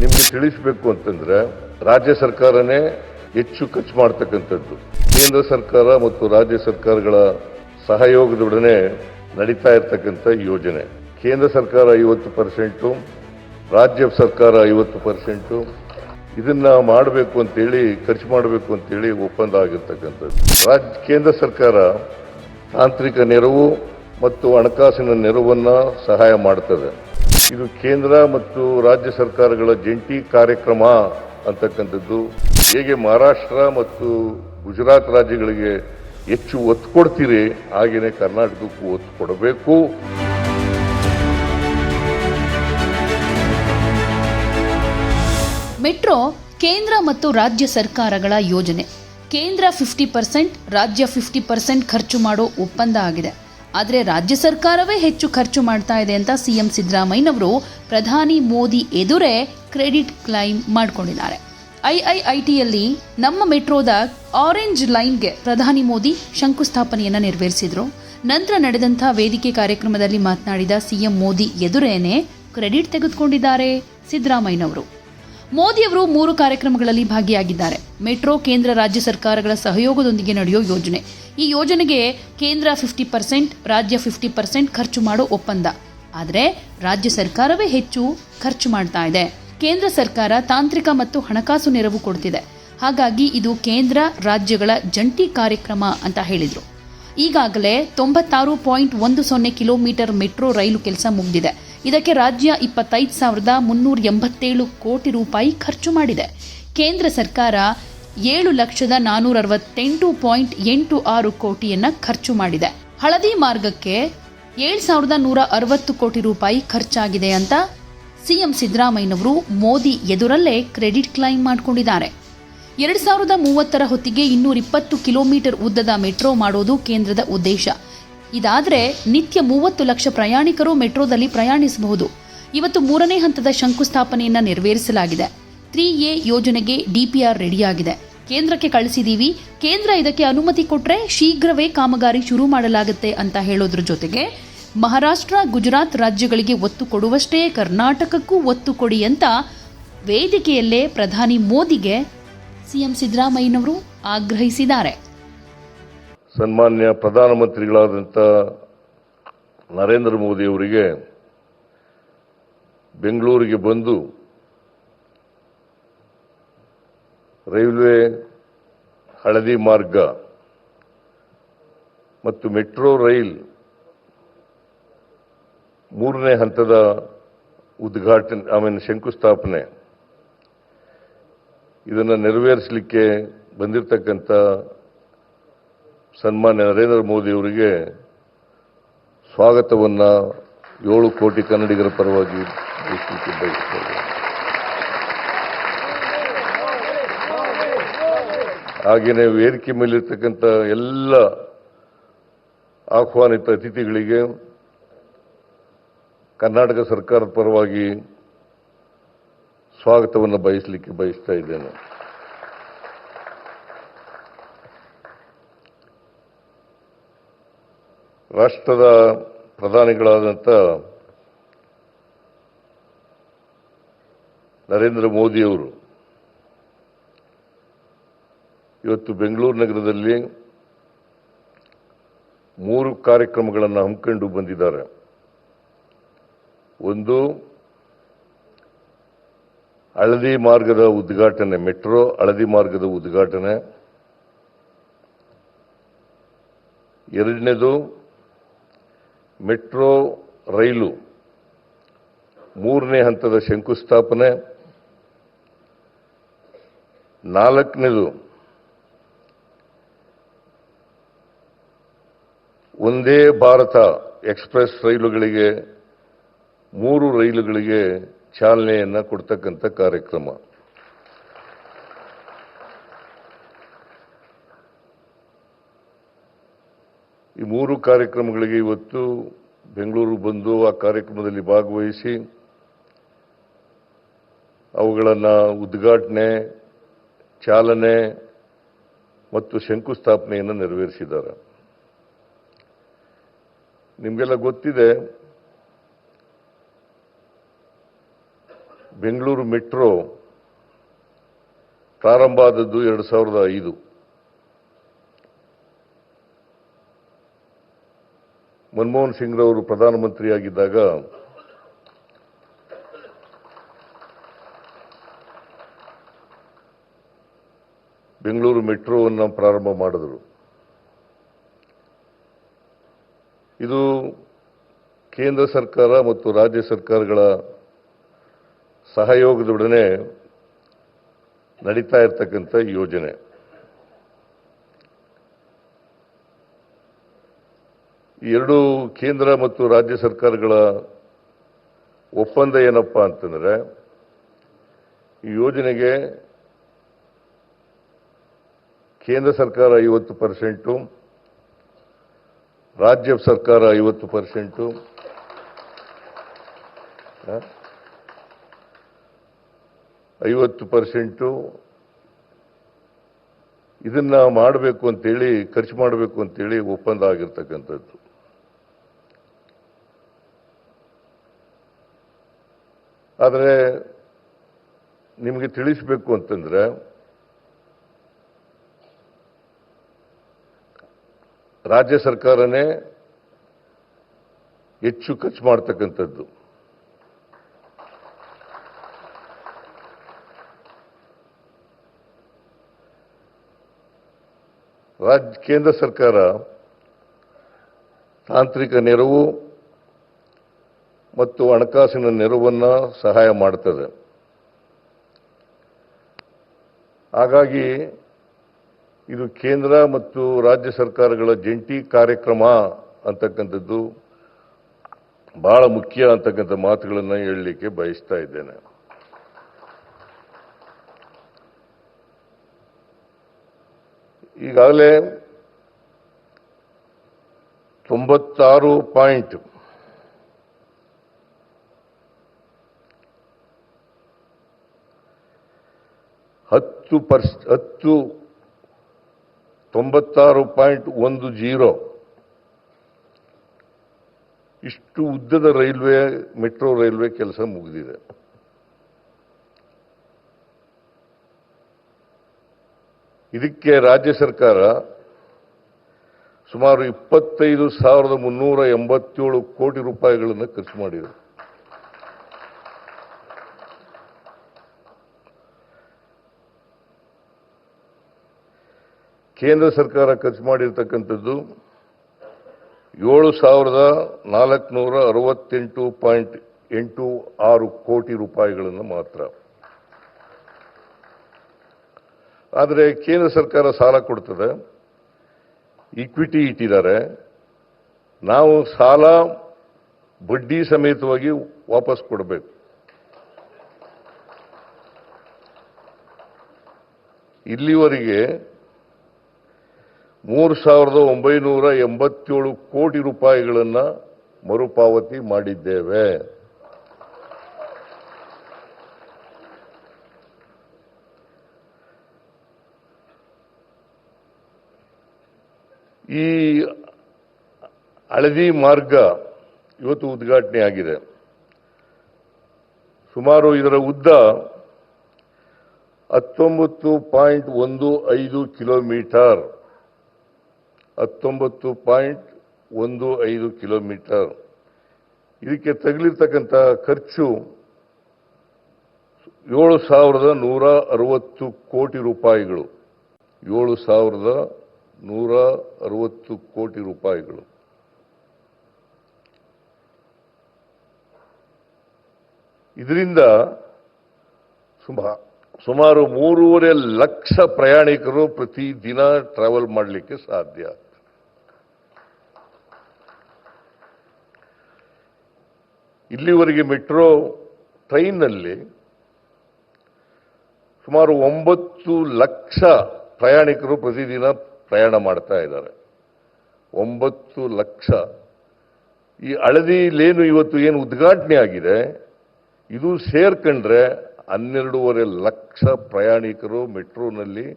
ನಿಮ್ಗೆ ತಿಳಿಸಬೇಕು ಅಂತಂದ್ರೆ ರಾಜ್ಯ ಸರ್ಕಾರನೇ ಹೆಚ್ಚು ಖರ್ಚು ಮಾಡ್ತಕ್ಕಂಥದ್ದು. ಕೇಂದ್ರ ಸರ್ಕಾರ ಮತ್ತು ರಾಜ್ಯ ಸರ್ಕಾರಗಳ ಸಹಯೋಗದೊಡನೆ ನಡೀತಾ ಇರತಕ್ಕಂಥ ಯೋಜನೆ. ಕೇಂದ್ರ ಸರ್ಕಾರ ಐವತ್ತು ಪರ್ಸೆಂಟು, ರಾಜ್ಯ ಸರ್ಕಾರ ಐವತ್ತು ಪರ್ಸೆಂಟು. ಇದನ್ನ ಮಾಡಬೇಕು ಅಂತೇಳಿ, ಖರ್ಚು ಮಾಡಬೇಕು ಅಂತೇಳಿ ಒಪ್ಪಂದ ಆಗಿರ್ತಕ್ಕಂಥದ್ದು. ರಾಜ್ಯ ಕೇಂದ್ರ ಸರ್ಕಾರ ತಾಂತ್ರಿಕ ನೆರವು ಮತ್ತು ಹಣಕಾಸಿನ ನೆರವನ್ನು ಸಹಾಯ ಮಾಡ್ತದೆ. ಇದು ಕೇಂದ್ರ ಮತ್ತು ರಾಜ್ಯ ಸರ್ಕಾರಗಳ ಜಂಟಿ ಕಾರ್ಯಕ್ರಮ ಅಂತಕ್ಕಂಥದ್ದು. ಹೇಗೆ ಮಹಾರಾಷ್ಟ್ರ ಮತ್ತು ಗುಜರಾತ್ ರಾಜ್ಯಗಳಿಗೆ ಹೆಚ್ಚು ಒತ್ತು ಕೊಡ್ತೀರಿ ಹಾಗೆಯೇ ಕರ್ನಾಟಕಕ್ಕೂ ಒತ್ತು ಕೊಡಬೇಕು. ಮೆಟ್ರೋ ಕೇಂದ್ರ ಮತ್ತು ರಾಜ್ಯ ಸರ್ಕಾರಗಳ ಯೋಜನೆ. ಕೇಂದ್ರ ಫಿಫ್ಟಿ ಪರ್ಸೆಂಟ್, ರಾಜ್ಯ ಫಿಫ್ಟಿ ಪರ್ಸೆಂಟ್ ಖರ್ಚು ಮಾಡೋ ಒಪ್ಪಂದ ಆಗಿದೆ. ಆದರೆ ರಾಜ್ಯ ಸರ್ಕಾರವೇ ಹೆಚ್ಚು ಖರ್ಚು ಮಾಡ್ತಾ ಇದೆ ಅಂತ ಸಿಎಂ ಸಿದ್ದರಾಮಯ್ಯನವರು ಪ್ರಧಾನಿ ಮೋದಿ ಎದುರೇ ಕ್ರೆಡಿಟ್ ಕ್ಲೈಮ್ ಮಾಡಿಕೊಂಡಿದ್ದಾರೆ. ಐಐಐಟಿಯಲ್ಲಿ ನಮ್ಮ ಮೆಟ್ರೋದ ಆರೆಂಜ್ ಲೈನ್ಗೆ ಪ್ರಧಾನಿ ಮೋದಿ ಶಂಕುಸ್ಥಾಪನೆಯನ್ನು ನೆರವೇರಿಸಿದರು. ನಂತರ ನಡೆದಂಥ ವೇದಿಕೆ ಕಾರ್ಯಕ್ರಮದಲ್ಲಿ ಮಾತನಾಡಿದ ಸಿಎಂ ಮೋದಿ ಎದುರೇನೆ ಕ್ರೆಡಿಟ್ ತೆಗೆದುಕೊಂಡಿದ್ದಾರೆ ಸಿದ್ದರಾಮಯ್ಯನವರು. ಮೋದಿಯವರು ಮೂರು ಕಾರ್ಯಕ್ರಮಗಳಲ್ಲಿ ಭಾಗಿಯಾಗಿದ್ದಾರೆ. ಮೆಟ್ರೋ, ಕೇಂದ್ರ, ರಾಜ್ಯ ಸರ್ಕಾರಗಳ ಸಹಯೋಗದೊಂದಿಗೆ ನಡೆಯೋ ಯೋಜನೆ. ಈ ಯೋಜನೆಗೆ ಕೇಂದ್ರ ಫಿಫ್ಟಿ ಪರ್ಸೆಂಟ್, ರಾಜ್ಯ ಫಿಫ್ಟಿ ಪರ್ಸೆಂಟ್ ಖರ್ಚು ಮಾಡೋ ಒಪ್ಪಂದ. ಆದರೆ ರಾಜ್ಯ ಸರ್ಕಾರವೇ ಹೆಚ್ಚು ಖರ್ಚು ಮಾಡ್ತಾ ಇದೆ. ಕೇಂದ್ರ ಸರ್ಕಾರ ತಾಂತ್ರಿಕ ಮತ್ತು ಹಣಕಾಸು ನೆರವು ಕೊಡ್ತಿದೆ. ಹಾಗಾಗಿ ಇದು ಕೇಂದ್ರ, ರಾಜ್ಯಗಳ ಜಂಟಿ ಕಾರ್ಯಕ್ರಮ ಅಂತ ಹೇಳಿದರು. ಈಗಾಗಲೇ ತೊಂಬತ್ತಾರು ಪಾಯಿಂಟ್ ಒಂದು ಸೊನ್ನೆ ಕಿಲೋಮೀಟರ್ ಮೆಟ್ರೋ ರೈಲು ಕೆಲಸ ಮುಗಿದಿದೆ. ಇದಕ್ಕೆ ರಾಜ್ಯ ಇಪ್ಪತ್ತೈದು ಸಾವಿರದ ಮುನ್ನೂರ ಎಂಬತ್ತೇಳು ಕೋಟಿ ರೂಪಾಯಿ ಖರ್ಚು ಮಾಡಿದೆ. ಕೇಂದ್ರ ಸರ್ಕಾರ ಏಳು ಲಕ್ಷದ ನಾನೂರ ಅರವತ್ತೆಂಟು ಪಾಯಿಂಟ್ ಎಂಟು ಆರು ಕೋಟಿಯನ್ನ ಖರ್ಚು ಮಾಡಿದೆ. ಹಳದಿ ಮಾರ್ಗಕ್ಕೆ ಏಳು ಸಾವಿರದ ನೂರ ಅರವತ್ತು ಕೋಟಿ ರೂಪಾಯಿ ಖರ್ಚಾಗಿದೆ ಅಂತ ಸಿಎಂ ಸಿದ್ದರಾಮಯ್ಯನವರು ಮೋದಿ ಎದುರಲ್ಲೇ ಕ್ರೆಡಿಟ್ ಕ್ಲೈಮ್ ಮಾಡಿಕೊಂಡಿದ್ದಾರೆ. ಎರಡು ಸಾವಿರದ ಮೂವತ್ತರ ಹೊತ್ತಿಗೆ ಇನ್ನೂರ ಇಪ್ಪತ್ತು ಕಿಲೋಮೀಟರ್ ಉದ್ದದ ಮೆಟ್ರೋ ಮಾಡೋದು ಕೇಂದ್ರದ ಉದ್ದೇಶ. ಇದಾದರೆ ನಿತ್ಯ ಮೂವತ್ತು ಲಕ್ಷ ಪ್ರಯಾಣಿಕರು ಮೆಟ್ರೋದಲ್ಲಿ ಪ್ರಯಾಣಿಸಬಹುದು. ಇವತ್ತು ಮೂರನೇ ಹಂತದ ಶಂಕುಸ್ಥಾಪನೆಯನ್ನ ನೆರವೇರಿಸಲಾಗಿದೆ. ತ್ರೀ ಎ ಯೋಜನೆಗೆ ಡಿಪಿಆರ್ ರೆಡಿಯಾಗಿದೆ. ಕೇಂದ್ರಕ್ಕೆ ಕಳಿಸಿದೀವಿ. ಕೇಂದ್ರ ಇದಕ್ಕೆ ಅನುಮತಿ ಕೊಟ್ಟರೆ ಶೀಘ್ರವೇ ಕಾಮಗಾರಿ ಶುರು ಮಾಡಲಾಗುತ್ತೆ ಅಂತ ಹೇಳೋದ್ರ ಜೊತೆಗೆ ಮಹಾರಾಷ್ಟ್ರ, ಗುಜರಾತ್ ರಾಜ್ಯಗಳಿಗೆ ಒತ್ತು ಕೊಡುವಷ್ಟೇ ಕರ್ನಾಟಕಕ್ಕೂ ಒತ್ತು ಕೊಡಿ ಅಂತ ವೇದಿಕೆಯಲ್ಲೇ ಪ್ರಧಾನಿ ಮೋದಿಗೆ ಸಿಎಂ ಸಿದ್ದರಾಮಯ್ಯನವರು ಆಗ್ರಹಿಸಿದ್ದಾರೆ. ಸನ್ಮಾನ್ಯ ಪ್ರಧಾನಮಂತ್ರಿಗಳಾದಂಥ ನರೇಂದ್ರ ಮೋದಿ ಅವರಿಗೆ ಬೆಂಗಳೂರಿಗೆ ಬಂದು ರೈಲ್ವೆ, ಹಳದಿ ಮಾರ್ಗ ಮತ್ತು ಮೆಟ್ರೋ ರೈಲ್ ಮೂರನೇ ಹಂತದ ಉದ್ಘಾಟನೆ ಆಮೇಲೆ ಶಂಕುಸ್ಥಾಪನೆ. ಇದನ್ನು ನೆರವೇರಿಸಲಿಕ್ಕೆ ಬಂದಿರತಕ್ಕಂಥ ಸನ್ಮಾನ್ಯ ನರೇಂದ್ರ ಮೋದಿ ಅವರಿಗೆ ಸ್ವಾಗತವನ್ನ ಏಳು ಕೋಟಿ ಕನ್ನಡಿಗರ ಪರವಾಗಿ ಬಯಸಲಿಕ್ಕೆ ಹಾಗೆಯೇ ವೇದಿಕೆ ಮೇಲಿರ್ತಕ್ಕಂಥ ಎಲ್ಲ ಆಹ್ವಾನಿತ ಅತಿಥಿಗಳಿಗೆ ಕರ್ನಾಟಕ ಸರ್ಕಾರದ ಪರವಾಗಿ ಸ್ವಾಗತವನ್ನು ಬಯಸಲಿಕ್ಕೆ ಬಯಸ್ತಾ ಇದ್ದೇನೆ. ರಾಷ್ಟ್ರದ ಪ್ರಧಾನಿಗಳಾದಂಥ ನರೇಂದ್ರ ಮೋದಿಯವರು ಇವತ್ತು ಬೆಂಗಳೂರು ನಗರದಲ್ಲಿ ಮೂರು ಕಾರ್ಯಕ್ರಮಗಳನ್ನು ಹಮ್ಮಿಕೊಂಡು ಬಂದಿದ್ದಾರೆ. ಒಂದು, ಹಳದಿ ಮಾರ್ಗದ ಉದ್ಘಾಟನೆ, ಮೆಟ್ರೋ ಹಳದಿ ಮಾರ್ಗದ ಉದ್ಘಾಟನೆ. ಎರಡನೇದು, ಮೆಟ್ರೋ ರೈಲು, ಮೂರನೇ ಹಂತದ ಶಂಕುಸ್ಥಾಪನೆ. ನಾಲ್ಕನೇದು ಒಂದೇ ಭಾರತ ಎಕ್ಸ್ಪ್ರೆಸ್ ರೈಲುಗಳಿಗೆ, ಮೂರು ರೈಲುಗಳಿಗೆ ಚಾಲನೆಯನ್ನು ಕೊಡ್ತಕ್ಕಂಥ ಕಾರ್ಯಕ್ರಮ. ಈ ಮೂರು ಕಾರ್ಯಕ್ರಮಗಳಿಗೆ ಇವತ್ತು ಬೆಂಗಳೂರು ಬಂದು ಆ ಕಾರ್ಯಕ್ರಮದಲ್ಲಿ ಭಾಗವಹಿಸಿ, ಅವುಗಳನ್ನು ಉದ್ಘಾಟನೆ, ಚಾಲನೆ ಮತ್ತು ಶಂಕುಸ್ಥಾಪನೆಯನ್ನು ನೆರವೇರಿಸಿದ್ದಾರೆ. ನಿಮಗೆಲ್ಲ ಗೊತ್ತಿದೆ, ಬೆಂಗಳೂರು ಮೆಟ್ರೋ ಪ್ರಾರಂಭ ಆದದ್ದು ಎರಡು ಸಾವಿರದ ಐದು. ಮನಮೋಹನ್ ಸಿಂಗ್ರವರು ಪ್ರಧಾನಮಂತ್ರಿಯಾಗಿದ್ದಾಗ ಬೆಂಗಳೂರು ಮೆಟ್ರೋವನ್ನು ಪ್ರಾರಂಭ ಮಾಡಿದರು. ಇದು ಕೇಂದ್ರ ಸರ್ಕಾರ ಮತ್ತು ರಾಜ್ಯ ಸರ್ಕಾರಗಳ ಸಹಯೋಗದೊಡನೆ ನಡೀತಾ ಇರತಕ್ಕಂಥ ಯೋಜನೆ. ಎರಡು ಕೇಂದ್ರ ಮತ್ತು ರಾಜ್ಯ ಸರ್ಕಾರಗಳ ಒಪ್ಪಂದ ಏನಪ್ಪ ಅಂತಂದರೆ, ಈ ಯೋಜನೆಗೆ ಕೇಂದ್ರ ಸರ್ಕಾರ ಐವತ್ತು ಪರ್ಸೆಂಟು ರಾಜ್ಯ ಸರ್ಕಾರ ಐವತ್ತು ಪರ್ಸೆಂಟು. ಐವತ್ತು ಪರ್ಸೆಂಟು. ಇದನ್ನ ಮಾಡಬೇಕು ಅಂತೇಳಿ, ಖರ್ಚು ಮಾಡಬೇಕು ಅಂತೇಳಿ ಒಪ್ಪಂದ ಆಗಿರ್ತಕ್ಕಂಥದ್ದು. ಆದರೆ, ನಿಮಗೆ ತಿಳಿಸಬೇಕು ಅಂತಂದ್ರೆ ರಾಜ್ಯ ಸರ್ಕಾರನೇ ಹೆಚ್ಚು ಖರ್ಚು ಮಾಡ್ತಕ್ಕಂಥದ್ದು. ರಾಜ್ಯ, ಕೇಂದ್ರ ಸರ್ಕಾರ ತಾಂತ್ರಿಕ ನೆರವು ಮತ್ತು ಹಣಕಾಸಿನ ನೆರವನ್ನು ಸಹಾಯ ಮಾಡ್ತದೆ. ಹಾಗಾಗಿ ಇದು ಕೇಂದ್ರ ಮತ್ತು ರಾಜ್ಯ ಸರ್ಕಾರಗಳ ಜಂಟಿ ಕಾರ್ಯಕ್ರಮ ಅಂತಕ್ಕಂಥದ್ದು. ಬಹಳ ಮುಖ್ಯ ಅಂತಕ್ಕಂಥ ಮಾತುಗಳನ್ನು ಹೇಳಲಿಕ್ಕೆ ಬಯಸ್ತಾ ಇದ್ದೇನೆ. ಈಗಾಗಲೇ ತೊಂಬತ್ತಾರು ಪಾಯಿಂಟ್ ಹತ್ತು ಪರ್ಸ್ ಹತ್ತು ತೊಂಬತ್ತಾರು ಪಾಯಿಂಟ್ ಒಂದು ಜೀರೋ. ಇಷ್ಟು ಉದ್ದದ ರೈಲ್ವೆ, ಮೆಟ್ರೋ ರೈಲ್ವೆ ಕೆಲಸ ಮುಗಿದಿದೆ. ಇದಕ್ಕೆ ರಾಜ್ಯ ಸರ್ಕಾರ ಸುಮಾರು ಇಪ್ಪತ್ತೈದು ಸಾವಿರದ ಮುನ್ನೂರ ಎಂಬತ್ತೇಳು ಕೋಟಿ ರೂಪಾಯಿಗಳನ್ನು ಖರ್ಚು ಮಾಡಿದೆ. ಕೇಂದ್ರ ಸರ್ಕಾರ ಖರ್ಚು ಮಾಡಿರ್ತಕ್ಕಂಥದ್ದು ಏಳು ಸಾವಿರದ ನಾಲ್ಕುನೂರ ಅರವತ್ತೆಂಟು ಪಾಯಿಂಟ್ ಎಂಟು ಆರು ಕೋಟಿ ರೂಪಾಯಿಗಳನ್ನು ಮಾತ್ರ. ಆದರೆ ಕೇಂದ್ರ ಸರ್ಕಾರ ಸಾಲ ಕೊಡ್ತದೆ. ಇಕ್ವಿಟಿ ಇಟ್ಟಿದ್ದಾರೆ. ನಾವು ಸಾಲ ಬಡ್ಡಿ ಸಮೇತವಾಗಿ ವಾಪಸ್ ಕೊಡಬೇಕು. ಇಲ್ಲಿವರೆಗೆ ಮೂರು ಸಾವಿರದ ಒಂಬೈನೂರ ಎಂಬತ್ತೇಳು ಕೋಟಿ ರೂಪಾಯಿಗಳನ್ನು ಮರುಪಾವತಿ ಮಾಡಿದ್ದೇವೆ. ಈ ಹಳದಿ ಮಾರ್ಗ ಇವತ್ತು ಉದ್ಘಾಟನೆ ಆಗಿದೆ. ಸುಮಾರು ಇದರ ಉದ್ದ ಹತ್ತೊಂಬತ್ತು ಪಾಯಿಂಟ್ ಒಂದು ಐದು ಕಿಲೋಮೀಟರ್. ಹತ್ತೊಂಬತ್ತು ಪಾಯಿಂಟ್ ಒಂದು ಐದು ಕಿಲೋಮೀಟರ್. ಇದಕ್ಕೆ ತಗಲಿರ್ತಕ್ಕಂಥ ಖರ್ಚು ಏಳು ಸಾವಿರದ ನೂರ ಅರವತ್ತು ಕೋಟಿ ರೂಪಾಯಿಗಳು. ಏಳು ಸಾವಿರದ ನೂರ ಅರವತ್ತು ಕೋಟಿ ರೂಪಾಯಿಗಳು. ಇದರಿಂದ, ಸುಮಾ ಸುಮಾರು ಮೂರುವರೆ ಲಕ್ಷ ಪ್ರಯಾಣಿಕರು ಪ್ರತಿ ದಿನ ಟ್ರಾವೆಲ್ ಮಾಡಲಿಕ್ಕೆ ಸಾಧ್ಯ. ಇಲ್ಲಿವರೆಗೆ ಮೆಟ್ರೋ ಟ್ರೈನ್ನಲ್ಲಿ ಸುಮಾರು ಒಂಬತ್ತು ಲಕ್ಷ ಪ್ರಯಾಣಿಕರು ಪ್ರತಿದಿನ ಪ್ರಯಾಣ ಮಾಡ್ತಾ ಇದ್ದಾರೆ. ಒಂಬತ್ತು ಲಕ್ಷ. ಈ ಹಳದಿ ಲೇನು ಇವತ್ತು ಏನು ಉದ್ಘಾಟನೆ ಆಗಿದೆ, ಇದು ಸೇರ್ಕೊಂಡ್ರೆ ಹನ್ನೆರಡೂವರೆ ಲಕ್ಷ ಪ್ರಯಾಣಿಕರು ಮೆಟ್ರೋನಲ್ಲಿ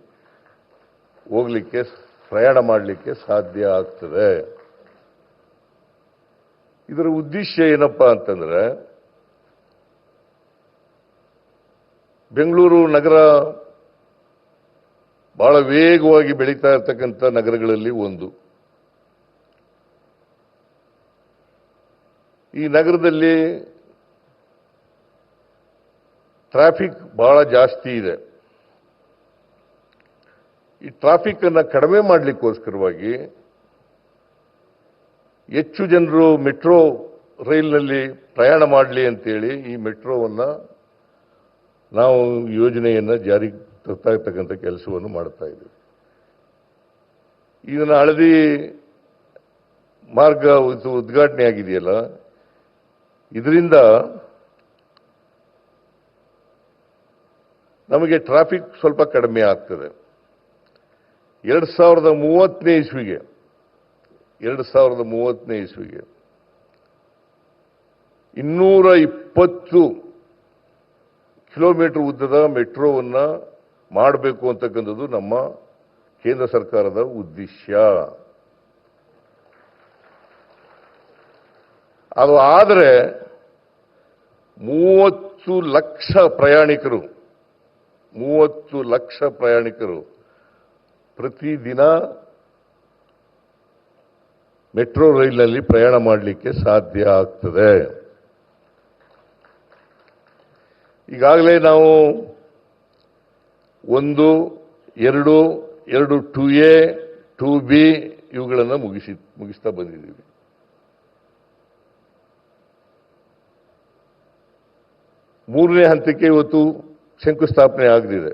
ಹೋಗಲಿಕ್ಕೆ, ಪ್ರಯಾಣ ಮಾಡಲಿಕ್ಕೆ ಸಾಧ್ಯ ಆಗ್ತದೆ. ಇದರ ಉದ್ದೇಶ ಏನಪ್ಪಾ ಅಂತಂದ್ರೆ, ಬೆಂಗಳೂರು ನಗರ ಬಹಳ ವೇಗವಾಗಿ ಬೆಳೀತಾ ಇರ್ತಕ್ಕಂಥ ನಗರಗಳಲ್ಲಿ ಒಂದು. ಈ ನಗರದಲ್ಲಿ ಟ್ರಾಫಿಕ್ ಬಹಳ ಜಾಸ್ತಿ ಇದೆ. ಈ ಟ್ರಾಫಿಕ್ ಅನ್ನು ಕಡಿಮೆ ಮಾಡಲಿಕ್ಕೋಸ್ಕರವಾಗಿ ಹೆಚ್ಚು ಜನರು ಮೆಟ್ರೋ ರೈಲ್ನಲ್ಲಿ ಪ್ರಯಾಣ ಮಾಡಲಿ ಅಂತೇಳಿ ಈ ಮೆಟ್ರೋವನ್ನು ನಾವು ಯೋಜನೆಯನ್ನು ಜಾರಿಗೆ ತರ್ತಾ ಕೆಲಸವನ್ನು ಮಾಡ್ತಾ ಇದ್ದೀವಿ. ಇದನ್ನ ಹಳದಿ ಮಾರ್ಗ ಉದ್ಘಾಟನೆ ಆಗಿದೆಯಲ್ಲ, ಇದರಿಂದ ನಮಗೆ ಟ್ರಾಫಿಕ್ ಸ್ವಲ್ಪ ಕಡಿಮೆ ಆಗ್ತದೆ. ಎರಡು ಸಾವಿರದ ಮೂವತ್ತನೇ ಇಸ್ವಿಗೆ, ಎರಡು ಸಾವಿರದ ಮೂವತ್ತನೇ ಇಸ್ವಿಗೆ ಇನ್ನೂರ ಇಪ್ಪತ್ತು ಕಿಲೋಮೀಟರ್ ಉದ್ದದ ಮೆಟ್ರೋವನ್ನು ಮಾಡಬೇಕು ಅಂತಕ್ಕಂಥದ್ದು ನಮ್ಮ ಕೇಂದ್ರ ಸರ್ಕಾರದ ಉದ್ದೇಶ. ಅದು ಆದರೆ ಮೂವತ್ತು ಲಕ್ಷ ಪ್ರಯಾಣಿಕರು ಮೂವತ್ತು ಲಕ್ಷ ಪ್ರಯಾಣಿಕರು ಪ್ರತಿದಿನ ಮೆಟ್ರೋ ರೈಲಿನಲ್ಲಿ ಪ್ರಯಾಣ ಮಾಡಲಿಕ್ಕೆ ಸಾಧ್ಯ ಆಗ್ತದೆ. ಈಗಾಗಲೇ ನಾವು ಒಂದು, ಎರಡು ಎರಡು ಟು ಎ, ಟು ಬಿ ಇವುಗಳನ್ನು ಮುಗಿಸಿ, ಮುಗಿಸ್ತಾ ಬಂದಿದ್ದೀವಿ. ಮೂರನೇ ಹಂತಕ್ಕೆ ಇವತ್ತು ಶಂಕುಸ್ಥಾಪನೆ ಆಗದಿದೆ.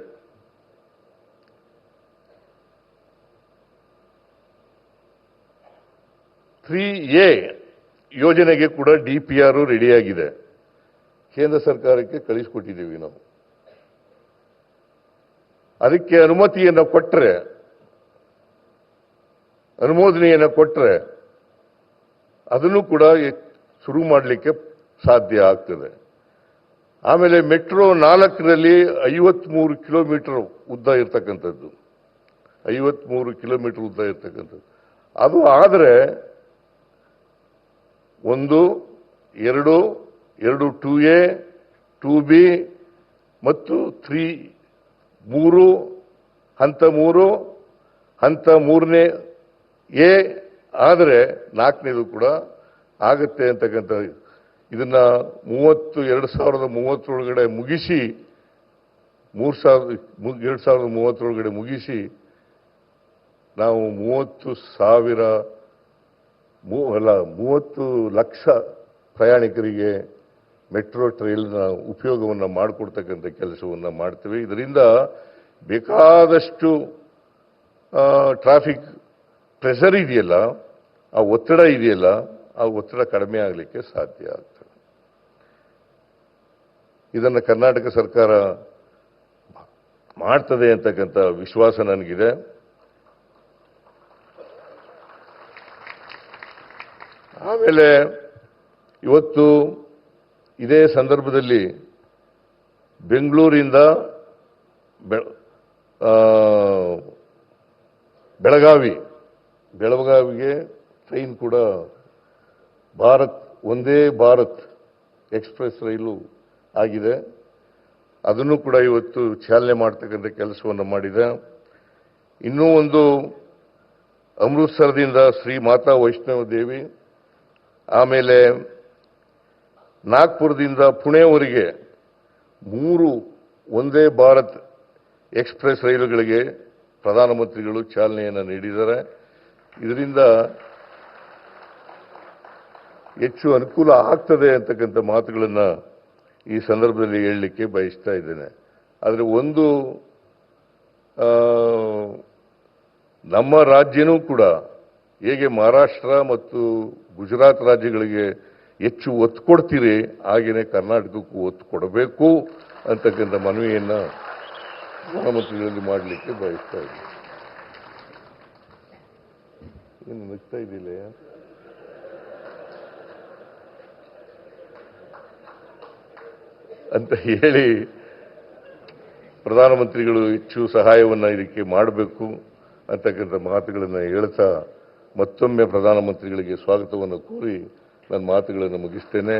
ತ್ರೀ ಎ ಯೋಜನೆಗೆ ಕೂಡ ಡಿ ಪಿ ಆರ್ ರೆಡಿಯಾಗಿದೆ. ಕೇಂದ್ರ ಸರ್ಕಾರಕ್ಕೆ ಕಳಿಸಿಕೊಟ್ಟಿದ್ದೀವಿ ನಾವು. ಅದಕ್ಕೆ ಅನುಮತಿಯನ್ನು ಕೊಟ್ಟರೆ ಅನುಮೋದನೆಯನ್ನು ಕೊಟ್ಟರೆ ಅದನ್ನು ಕೂಡ ಶುರು ಮಾಡಲಿಕ್ಕೆ ಸಾಧ್ಯ ಆಗ್ತದೆ. ಆಮೇಲೆ ಮೆಟ್ರೋ ನಾಲ್ಕರಲ್ಲಿ ಐವತ್ಮೂರು ಕಿಲೋಮೀಟರ್ ಉದ್ದ ಇರ್ತಕ್ಕಂಥದ್ದು. ಐವತ್ಮೂರು ಕಿಲೋಮೀಟರ್ ಉದ್ದ ಇರ್ತಕ್ಕಂಥದ್ದು. ಅದು ಆದರೆ ಒಂದು, ಎರಡು ಎರಡು ಟು ಎ, ಟು ಬಿ ಮತ್ತು ತ್ರೀ, ಮೂರು, ಹಂತ ಮೂರು, ಹಂತ ಮೂರನೇ ಎ, ಆದರೆ ನಾಲ್ಕನೇದು ಕೂಡ ಆಗತ್ತೆ ಅಂತಕ್ಕಂಥ ಇದನ್ನ ಮೂವತ್ತು, ಎರಡು ಸಾವಿರದ ಮೂವತ್ತರೊಳಗಡೆ ಮುಗಿಸಿ, ಮೂರು ಸಾವಿರದ ಎರಡು ಸಾವಿರದ ಮೂವತ್ತರೊಳಗಡೆ ಮುಗಿಸಿ, ನಾವು ಮೂವತ್ತು ಸಾವಿರ ಅಲ್ಲ, ಮೂವತ್ತು ಲಕ್ಷ ಪ್ರಯಾಣಿಕರಿಗೆ ಮೆಟ್ರೋ ಟ್ರೈಲ್ನ ಉಪಯೋಗವನ್ನು ಮಾಡಿಕೊಡ್ತಕ್ಕಂಥ ಕೆಲಸವನ್ನು ಮಾಡ್ತೇವೆ. ಇದರಿಂದ ಬೇಕಾದಷ್ಟು ಟ್ರಾಫಿಕ್ ಪ್ರೆಷರ್ ಇದೆಯಲ್ಲ, ಆ ಒತ್ತಡ ಇದೆಯಲ್ಲ ಆ ಒತ್ತಡ ಕಡಿಮೆ ಆಗಲಿಕ್ಕೆ ಸಾಧ್ಯ ಆಗ್ತದೆ. ಇದನ್ನು ಕರ್ನಾಟಕ ಸರ್ಕಾರ ಮಾಡ್ತದೆ ಅಂತಕ್ಕಂಥ ವಿಶ್ವಾಸ ನನಗಿದೆ. ಆಮೇಲೆ ಇವತ್ತು ಇದೇ ಸಂದರ್ಭದಲ್ಲಿ ಬೆಂಗಳೂರಿಂದ ಬೆಳಗಾವಿ, ಬೆಳಗಾವಿಗೆ ಟ್ರೈನ್ ಕೂಡ ಭಾರತ್, ಒಂದೇ ಭಾರತ್ ಎಕ್ಸ್ಪ್ರೆಸ್ ರೈಲು ಆಗಿದೆ. ಅದನ್ನು ಕೂಡ ಇವತ್ತು ಚಾಲನೆ ಮಾಡ್ತಕ್ಕಂಥ ಕೆಲಸವನ್ನು ಮಾಡಿದೆ. ಇನ್ನೂ ಒಂದು ಅಮೃತ್ಸರದಿಂದ ಶ್ರೀ ಮಾತಾ ವೈಷ್ಣವ ದೇವಿ, ಆಮೇಲೆ ನಾಗ್ಪುರದಿಂದ ಪುಣೆವರೆಗೆ ಮೂರು ಒಂದೇ ಭಾರತ್ ಎಕ್ಸ್ಪ್ರೆಸ್ ರೈಲುಗಳಿಗೆ ಪ್ರಧಾನಮಂತ್ರಿಗಳು ಚಾಲನೆಯನ್ನು ನೀಡಿದ್ದಾರೆ. ಇದರಿಂದ ಹೆಚ್ಚು ಅನುಕೂಲ ಆಗ್ತದೆ ಅಂತಕ್ಕಂಥ ಮಾತುಗಳನ್ನು ಈ ಸಂದರ್ಭದಲ್ಲಿ ಹೇಳಲಿಕ್ಕೆ ಬಯಸ್ತಾ ಇದ್ದೇನೆ. ಆದರೆ ಒಂದು ನಮ್ಮ ರಾಜ್ಯನೂ ಕೂಡ ಹೇಗೆ ಮಹಾರಾಷ್ಟ್ರ ಮತ್ತು ಗುಜರಾತ್ ರಾಜ್ಯಗಳಿಗೆ ಹೆಚ್ಚು ಒತ್ತು ಕೊಡ್ತೀರಿ ಹಾಗೆಯೇ ಕರ್ನಾಟಕಕ್ಕೂ ಒತ್ತು ಕೊಡಬೇಕು ಅಂತಕ್ಕಂಥ ಮನವಿಯನ್ನು ಪ್ರಧಾನಮಂತ್ರಿಗಳಲ್ಲಿ ಮಾಡಲಿಕ್ಕೆ ಬಯಸ್ತಾ ಇದ್ದೀನಿ. ಏನು ನಗ್ತಾ ಇದ್ದಿಲ್ಲ ಅಂತ ಹೇಳಿ ಪ್ರಧಾನಮಂತ್ರಿಗಳು ಹೆಚ್ಚು ಸಹಾಯವನ್ನು ಇದಕ್ಕೆ ಮಾಡಬೇಕು ಅಂತಕ್ಕಂಥ ಮಾತುಗಳನ್ನು ಹೇಳ್ತಾ ಮತ್ತೊಮ್ಮೆ ಪ್ರಧಾನಮಂತ್ರಿಗಳಿಗೆ ಸ್ವಾಗತವನ್ನು ಕೋರಿ ನನ್ನ ಮಾತುಗಳನ್ನು ಮುಗಿಸ್ತೇನೆ.